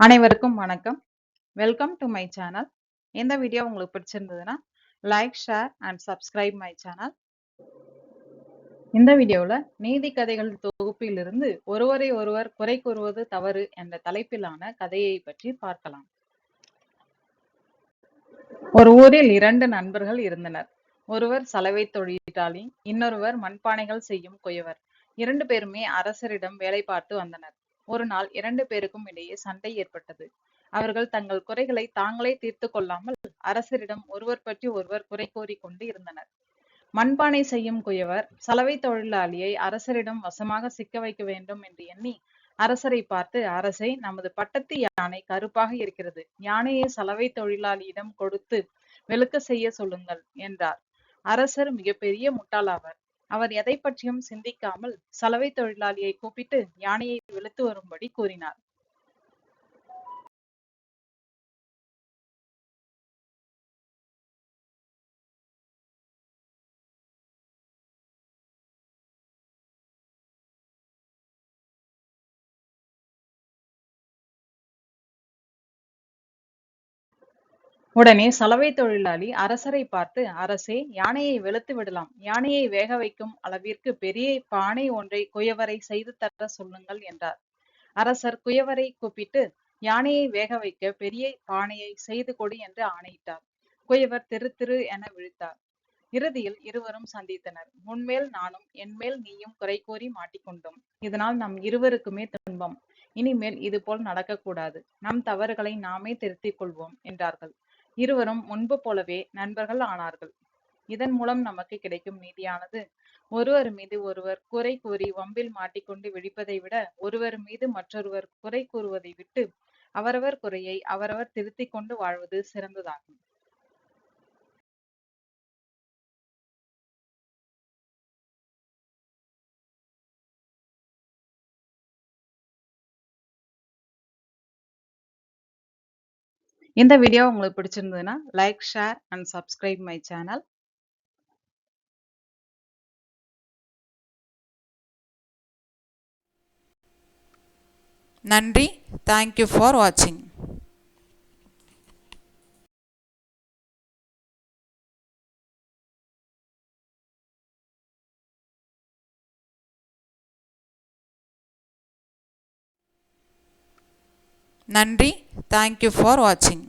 அனைவருக்கும் வணக்கம். Welcome to my channel இந்த வீடியோ உங்களுக்கு பிடிச்சிருந்ததுன்னா like share and subscribe my channel இந்த வீடியோவில் நீதி கதைகள் தொகுப்பிலிருந்து ஒருவரை ஒருவர் குறை கூறுவது தவறு என்ற தலைப்பிலான கதையை பற்றி பார்க்கலாம். ஒரு ஊரில் இரண்டு நண்பர்கள் இருந்தனர். ஒருவர் சலவை தொழிலாளி இன்னொருவர் மண்பானைகள் செய்யும் குயவர். இரண்டு பேருமே அரசரிடம் வேலை பார்த்து வந்தனர். ஒரு நாள் இரண்டு பேருக்கும் இடையே சண்டை ஏற்பட்டது. அவர்கள் தங்கள் குறைகளை தாங்களே தீர்த்து கொள்ளாமல் அரசரிடம் ஒருவர் பற்றி ஒருவர் குறை கூறி கொண்டு இருந்தனர். மண்பானை செய்யும் குயவர் சலவை தொழிலாளியை அரசரிடம் வசமாக சிக்க வைக்க வேண்டும் என்று எண்ணி அரசரை பார்த்து அரசை நமது பட்டத்து யானை கருப்பாக இருக்கிறது. யானையை சலவை தொழிலாளியிடம் கொடுத்து வெளுக்க செய்ய சொல்லுங்கள் என்றார். அரசர் மிகப்பெரிய முட்டாளாவர். அவர் எதை பற்றியும் சிந்திக்காமல் சலவை தொழிலாளியை கூப்பிட்டு யானையை வெளுத்து வரும்படி கூறினார். உடனே சலவை தொழிலாளி அரசரை பார்த்து அரசே யானையை வெளுத்து விடலாம். யானையை வேக வைக்கும் அளவிற்கு பெரிய பானை ஒன்றை குயவரை செய்து தர சொல்லுங்கள் என்றார். அரசர் குயவரை கூப்பிட்டு யானையை வேக வைக்க பெரிய பானையை செய்து கொடு என்று ஆணையிட்டார். குயவர் திரு திரு என விழித்தார். இறுதியில் இருவரும் சந்தித்தனர். உன்மேல் நானும் என்மேல் நீயும் குறை கூறி மாட்டிக்கொண்டோம். இதனால் நம் இருவருக்குமே துன்பம். இனிமேல் இதுபோல் நடக்கக்கூடாது. நம் தவறுகளை நாமே திருத்திக் கொள்வோம் என்றார்கள். இருவரும் முன்பு போலவே நண்பர்கள் ஆனார்கள். இதன் மூலம் நமக்கு கிடைக்கும் நீதியானது ஒருவர் மீது ஒருவர் குறை கூறி வம்பில் மாட்டிக்கொண்டு விழிப்பதை விட ஒருவர் மீது மற்றொருவர் குறை கூறுவதை விட்டு அவரவர் குறையை அவரவர் திருத்திக் கொண்டு வாழ்வது சிறந்ததாகும். இந்த வீடியோ உங்களுக்கு பிடிச்சிருந்ததுன்னா like share and subscribe my channel நன்றி. தேங்க்யூ ஃபார் வாட்சிங் நன்றி. தேங்க்யூ ஃபார் வாட்சிங்